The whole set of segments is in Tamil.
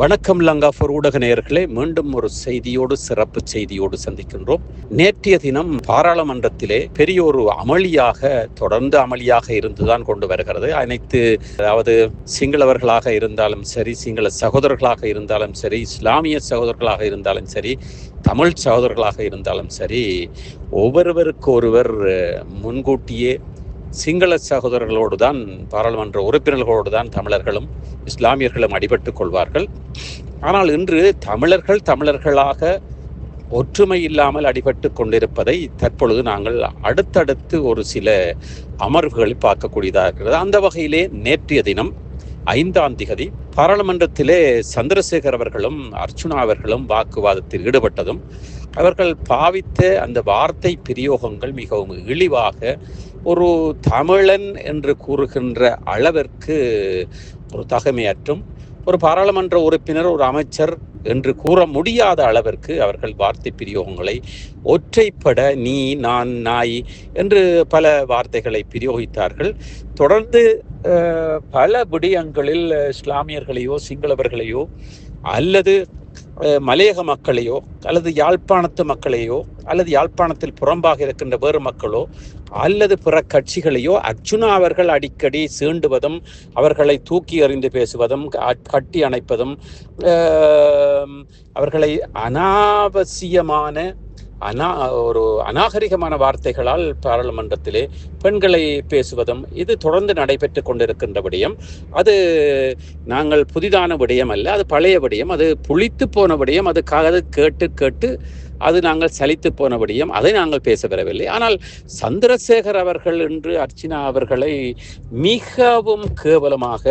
வணக்கம் லங்காஃபர் ஊடக நேயர்களே மீண்டும் ஒரு செய்தியோடு சிறப்பு செய்தியோடு சந்திக்கின்றோம். நேற்றைய தினம் பாராளுமன்றத்திலே பெரிய ஒரு அமளியாக தொடர்ந்து அமளியாக இருந்துதான் கொண்டு வருகிறது. அனைத்து அதாவது சிங்களவர்களாக இருந்தாலும் சரி சிங்கள சகோதரர்களாக இருந்தாலும் சரி இஸ்லாமிய சகோதரர்களாக இருந்தாலும் சரி தமிழ் சகோதரர்களாக இருந்தாலும் சரி ஒவ்வொருவருக்கு ஒருவர் முன்கூட்டியே சிங்கள சகோதரர்களோடு தான் பாராளுமன்ற உறுப்பினர்களோடு தான் தமிழர்களும் இஸ்லாமியர்களும் அடிபட்டு கொள்வார்கள். ஆனால் இன்று தமிழர்கள் தமிழர்களாக ஒற்றுமை இல்லாமல் அடிபட்டு கொண்டிருப்பதை தற்பொழுது நாங்கள் அடுத்தடுத்து ஒரு சில அமர்வுகளில் பார்க்கக்கூடியதாக இருக்கிறது. அந்த வகையிலே நேற்றைய தினம் ஐந்தாம் திகதி பாராளுமன்றத்திலே சந்திரசேகர் அவர்களும் அர்ச்சுனா அவர்களும் வாக்குவாதத்தில் ஈடுபட்டதும் அவர்கள் பாவித்த அந்த வார்த்தை பிரயோகங்கள் மிகவும் இழிவாக ஒரு தமிழன் என்று கூறுகின்ற அளவிற்கு ஒரு தகமையற்றும் ஒரு பாராளுமன்ற உறுப்பினர் ஒரு அமைச்சர் என்று கூற முடியாத அளவிற்கு அவர்கள் வார்த்தை பிரயோகங்களை ஒற்றைப்பட நீ நான் நாய் என்று பல வார்த்தைகளை பிரயோகித்தார்கள். தொடர்ந்து பல விடயங்களில் இஸ்லாமியர்களையோ சிங்களவர்களையோ அல்லது மலையக மக்களையோ அல்லது யாழ்ப்பாணத்து மக்களையோ அல்லது யாழ்ப்பாணத்தில் புறம்பாக இருக்கின்ற வேறு மக்களோ அல்லது பிற கட்சிகளையோ அர்ஜுனா அவர்கள் அடிக்கடி சீண்டுவதும் அவர்களை தூக்கி எறிந்து பேசுவதும் கட்டி அணைப்பதும் அவர்களை அனாவசியமான அனா ஒரு அநாகரிகமான வார்த்தைகளால் பாராளுமன்றத்திலே பெண்களை பேசுவதும் இது தொடர்ந்து நடைபெற்று கொண்டிருக்கின்ற விடயம் அது நாங்கள் புதிதான விடயம் அல்ல அது பழைய விடயம் அது புளித்து போன விடயம் அது காது கேட்டு கேட்டு அது நாங்கள் சலித்து போனபடியும் அதை நாங்கள் பேச வரவில்லை ஆனால் சந்திரசேகர் அவர்கள் என்று அர்ச்சினா அவர்களை மிகவும் கேவலமாக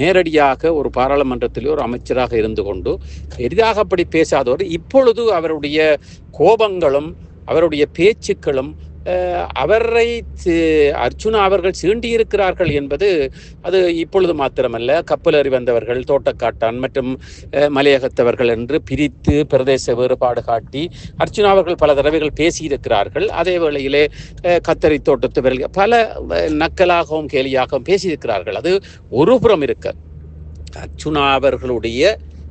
நேரடியாக ஒரு பாராளுமன்றத்தில் ஒரு அமைச்சராக இருந்து கொண்டு பெரிதாக அப்படி பேசாதவர். இப்பொழுது அவருடைய கோபங்களும் அவருடைய பேச்சுக்களும் அவரை அர்ஜுனா அவர்கள் சீண்டியிருக்கிறார்கள் என்பது அது இப்பொழுது மாத்திரமல்ல. கப்பல் வந்தவர்கள் தோட்டக்காட்டான் மற்றும் மலையகத்தவர்கள் என்று பிரித்து பிரதேச வேறுபாடு காட்டி அர்ஜுனா அவர்கள் பல தடவைகள் பேசியிருக்கிறார்கள். அதே வேளையிலே கத்தரி தோட்டத்தவர்கள் பல நக்கலாகவும் கேலியாகவும் பேசியிருக்கிறார்கள். அது ஒரு புறம் இருக்க. அர்ஜுனா அவர்களுடைய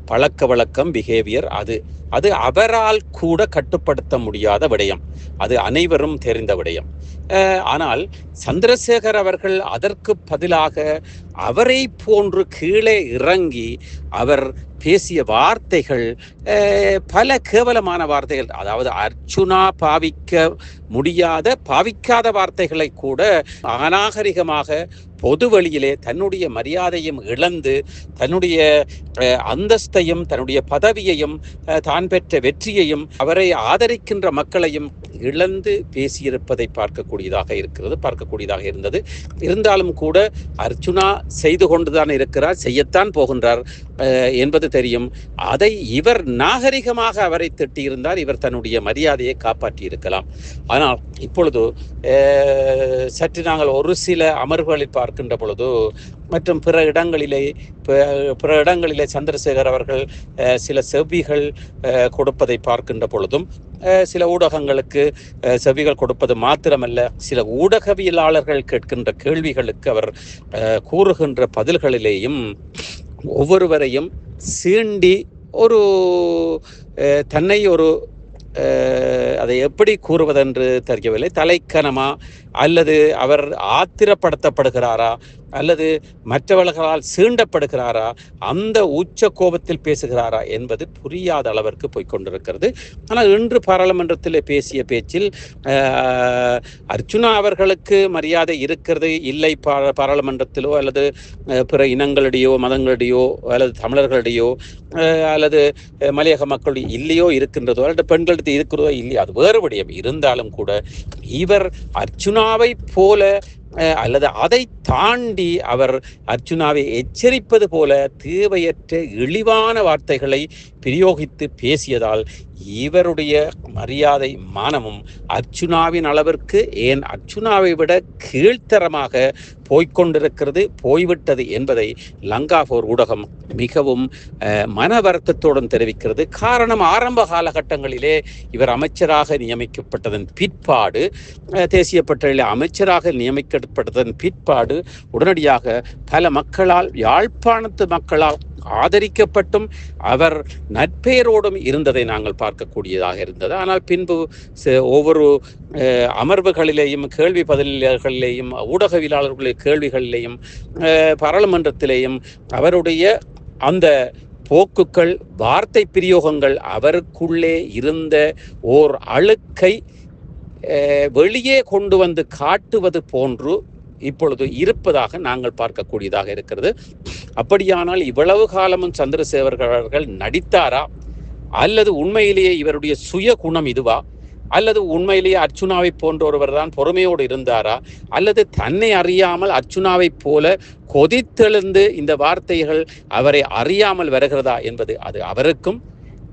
பழக்க வழக்கம் பிஹேவியர் அது. அது அவரால் கூட கட்டுப்படுத்த முடியாத விடயம். அது அனைவரும் தெரிந்த விடயம். ஆனால் சந்திரசேகர் அவர்கள் அதற்கு பதிலாக அவரை போன்று கீழே இறங்கி அவர் பேசிய வார்த்தைகள் பல கேவலமான வார்த்தைகள் அதாவது அர்ச்சுனா பாவிக்க முடியாத பாவிக்காத வார்த்தைகளை கூட அநாகரிகமாக பொது வழியிலே தன்னுடைய மரியாதையும் இழந்து தன்னுடைய அந்தஸ்தையும் தன்னுடைய பதவியையும் தான் பெற்ற வெற்றியையும் அவரை ஆதரிக்கின்ற மக்களையும் இழந்து பேசியிருப்பதை பார்க்கக்கூடியதாக இருக்கிறது பார்க்கக்கூடியதாக இருந்தது. இருந்தாலும் கூட அர்ஜுனா செய்து கொண்டுதான் இருக்கிறார் செய்யத்தான் போகின்றார் என்பது தெரியும். அதை இவர் நாகரிகமாக அவரை திட்டியிருந்தார் இவர் தன்னுடைய மரியாதையை காப்பாற்றி இருக்கலாம் ஆனால் இப்பொழுது சற்று நாங்கள் ஒரு சில அமர்வுகளில் பார்க்கின்ற பொழுது மற்றும் பிற இடங்களிலே பிற இடங்களிலே சந்திரசேகர் அவர்கள் சில செவிகள் கொடுப்பதை பார்க்கின்ற பொழுதும் சில ஊடகங்களுக்கு செவிகள் கொடுப்பது மாத்திரமல்ல சில ஊடகவியலாளர்கள் கேட்கின்ற கேள்விகளுக்கு அவர் கூறுகின்ற பதில்களிலேயும் ஒவ்வொருவரையும் சீண்டி ஒரு தன்னை ஒரு அதை எப்படி கூறுவதென்று தெரியவில்லை. தலைக்கனமா அல்லது அவர் ஆத்திரப்படுத்தப்படுகிறாரா? அல்லது மற்றவர்களால் சீண்டப்படுகிறாரா அந்த உச்ச கோபத்தில் பேசுகிறாரா என்பது புரியாத அளவிற்கு போய்கொண்டிருக்கிறது ஆனால் இன்று பாராளுமன்றத்தில் பேசிய பேச்சில் அர்ஜுனா அவர்களுக்கு மரியாதை இருக்கிறது இல்லை பாராளுமன்றத்திலோ அல்லது பிற இனங்களிடையோ மதங்களிடையோ அல்லது தமிழர்களிடையோ அல்லது மலையக மக்களுடைய இல்லையோ இருக்கின்றதோ அல்லது பெண்களிடத்தில் இருக்கிறதோ இல்லையோ அது வேறு விடயம் இருந்தாலும் கூட இவர் அர்ஜுனாவை போல அல்லது அதை தாண்டி அவர் அர்ஜுனாவை எச்சரிப்பது போல தேவையற்ற இழிவான வார்த்தைகளை பிரயோகித்து பேசியதால் இவருடைய மரியாதை மானமும் அர்ச்சுனாவின் அளவிற்கு ஏன் அர்ச்சுனாவை விட கீழ்த்தரமாக போய்கொண்டிருக்கிறது போய்விட்டது என்பதை லங்காபோர் ஊடகம் மிகவும் மன வருத்தத்துடன் தெரிவிக்கிறது. காரணம் ஆரம்ப காலகட்டங்களிலே இவர் அமைச்சராக நியமிக்கப்பட்டதன் பிற்பாடு தேசிய பட்டியலில் அமைச்சராக நியமிக்கப்பட்டதன் பிற்பாடு உடனடியாக பல மக்களால் யாழ்ப்பாணத்து மக்களால் ஆதரிக்கப்பட்டும் அவர் நட்பெயரோடும் இருந்ததை நாங்கள் பார்க்கக்கூடியதாக இருந்தது. ஆனால் பின்பு ஒவ்வொரு அமர்வுகளிலேயும் கேள்வி பதில்களிலேயும் ஊடகவியலாளர்களுடைய கேள்விகளிலேயும் பாராளுமன்றத்திலேயும் அவருடைய அந்த போக்குகள் வார்த்தை பிரயோகங்கள் அவருக்குள்ளே இருந்த ஓர் அழுக்கை வெளியே கொண்டு வந்து காட்டுவது போன்று இப்பொழுது இருப்பதாக நாங்கள் பார்க்கக்கூடியதாக இருக்கிறது. அப்படியானால் இவ்வளவு காலமும் சந்திரசேகர் அவர்கள் நடித்தாரா? அல்லது உண்மையிலேயே இவருடைய சுய குணம் இதுவா? அல்லது உண்மையிலேயே அர்ச்சுனாவை போன்ற தான் பொறுமையோடு இருந்தாரா? அல்லது தன்னை அறியாமல் அர்ச்சுனாவை போல கொதித்தெழுந்து இந்த வார்த்தைகள் அவரை அறியாமல் வருகிறதா என்பது அது அவருக்கும்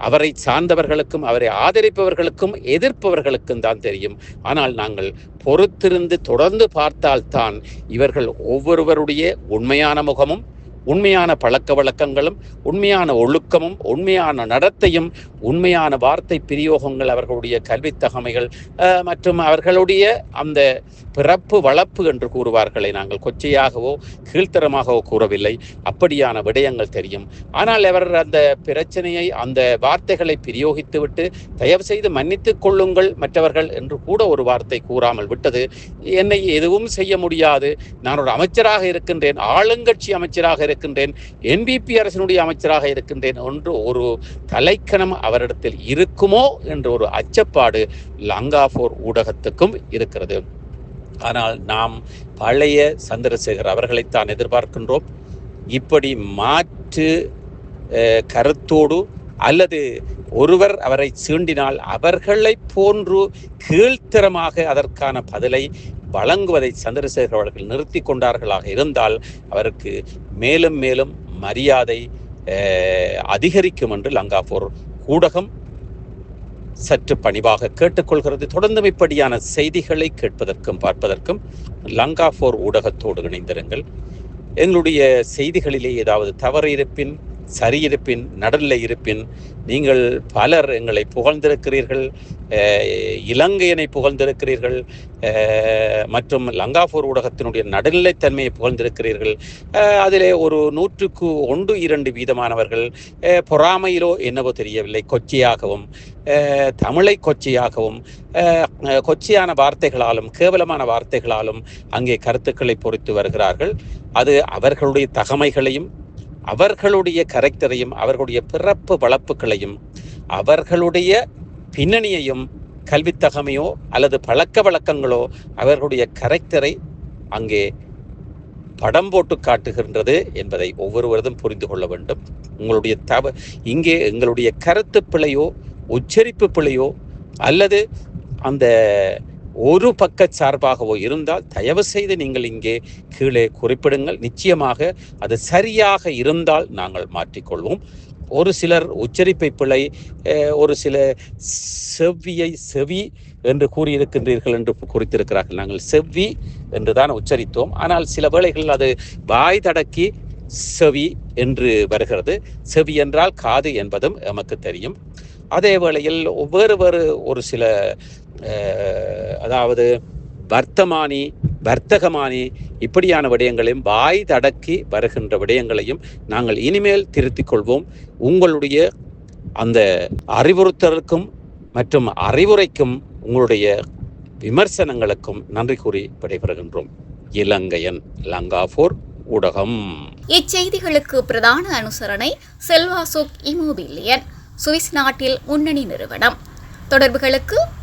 அவரை சார்ந்தவர்களுக்கும் அவரை ஆதரிப்பவர்களுக்கும் எதிர்ப்பவர்களுக்கும் தான் தெரியும். ஆனால் நாங்கள் பொறுத்திருந்து தொடர்ந்து பார்த்தால்தான் இவர்கள் ஒவ்வொருவருடைய உண்மையான முகமும் உண்மையான பழக்க வழக்கங்களும் உண்மையான ஒழுக்கமும் உண்மையான நடத்தையும் உண்மையான வார்த்தை பிரயோகங்கள் அவர்களுடைய கல்வி தகமைகள் மற்றும் அவர்களுடைய அந்த பிறப்பு வளர்ப்பு என்று கூறுவார்களை நாங்கள் கொச்சையாகவோ கீழ்த்தரமாகவோ கூறவில்லை. அப்படியான விடயங்கள் தெரியும். ஆனால் அவர் அந்த பிரச்சனையை அந்த வார்த்தைகளை பிரயோகித்துவிட்டு தயவு செய்து மன்னித்துக் கொள்ளுங்கள் மற்றவர்கள் என்று கூட ஒரு வார்த்தை கூறாமல் விட்டது. என்னை எதுவும் செய்ய முடியாது. நான் ஒரு அமைச்சராக இருக்கின்றேன். ஆளுங்கட்சி அமைச்சராக இருக்கின்றேன் என்பிபி அரசினுடைய அமைச்சராக இருக்கின்றேன் என்று ஒரு தலைக்கணம் அவரிடத்தில் இருக்குமோ என்ற ஒரு அச்சப்பாடு லங்காபோர் ஊடகத்துக்கும் இருக்கிறது. ஆனால் நாம் பழைய சந்திரசேகர் அவர்களைத்தான் எதிர்பார்க்கின்றோம். இப்படி மாற்று கருத்தோடு அல்லது ஒருவர் அவரை சீண்டினால் அவர்களை போன்று கீழ்த்தரமாக அதற்கான பதிலை வழங்குவதை சந்திரசேகர் அவர்கள் நிறுத்தி கொண்டார்களாக இருந்தால் அவருக்கு மேலும் மேலும் மரியாதை அதிகரிக்கும் என்று லங்காபூர் ஊடகம் சற்று பணிவாக கேட்டுக்கொள்கிறது. தொடர்ந்து இப்படியான செய்திகளை கேட்பதற்கும் பார்ப்பதற்கும் லங்கா ஃபோர் ஊடகத்தோடு இணைந்திருங்கள். எங்களுடைய செய்திகளிலே ஏதாவது தவறு இருப்பின் சரியிருப்பின் நடுநிலை இருப்பின் நீங்கள் பலர் எங்களை புகழ்ந்திருக்கிறீர்கள் இலங்கையனை புகழ்ந்திருக்கிறீர்கள் மற்றும் லங்காபூர் ஊடகத்தினுடைய நடுநிலைத்தன்மையை புகழ்ந்திருக்கிறீர்கள். அதிலே ஒரு நூற்றுக்கு ஒன்று இரண்டு வீதமானவர்கள் பொறாமையிலோ என்னவோ தெரியவில்லை கொச்சியாகவும் தமிழை கொச்சையாகவும் கொச்சையான வார்த்தைகளாலும் கேவலமான வார்த்தைகளாலும் அங்கே கருத்துக்களை பொறித்து வருகிறார்கள். அது அவர்களுடைய தகமைகளையும் அவர்களுடைய கரெக்டரையும் அவர்களுடைய பிறப்பு வளர்ப்புகளையும் அவர்களுடைய பின்னணியையும் கல்வித்தகமையோ அல்லது பழக்க வழக்கங்களோ அவர்களுடைய கரெக்டரை அங்கே படம் போட்டு காட்டுகின்றது என்பதை ஒவ்வொருவரதும் புரிந்து கொள்ள வேண்டும். உங்களுடைய தவ இங்கே எங்களுடைய கருத்து பிழையோ உச்சரிப்பு பிழையோ அல்லது அந்த ஒரு பக்க சார்பாகவோ இருந்தால் தயவு செய்து நீங்கள் இங்கே கீழே குறிப்பிடுங்கள். நிச்சயமாக அது சரியாக இருந்தால் நாங்கள் மாற்றிக்கொள்வோம். ஒரு சிலர் உச்சரிப்பை பிழை ஒரு சில செவ்வியை செவி என்று கூறியிருக்கின்றீர்கள் என்று குறித்திருக்கிறார்கள். நாங்கள் செவ்வி என்று தான் உச்சரித்தோம். ஆனால் சில வேளைகளில் அது வாய் தடக்கி செவி என்று வருகிறது. செவி என்றால் காது என்பதும் எமக்கு தெரியும். அதே வேளையில் வேறு வேறு ஒரு சில அதாவது வர்த்தமானி வர்த்தகமானி இப்படியான விடயங்களையும் வாய் தடக்கி வருகின்ற விடயங்களையும் நாங்கள் இனிமேல் திருத்திக் கொள்வோம். உங்களுடைய அந்த அறிவுறுத்தலுக்கும் மற்றும் அறிவுரைக்கும் உங்களுடைய விமர்சனங்களுக்கும் நன்றி கூறி விடைபெறுகின்றோம். இலங்கையன் லங்காபூர் ஊடகம். இச்செய்திகளுக்கு பிரதான அனுசரணை செல்வாசோக் இமோபிலியன் சுவிஸ் நாட்டில் முன்னணி நிறுவனம். தொடர்புகளுக்கு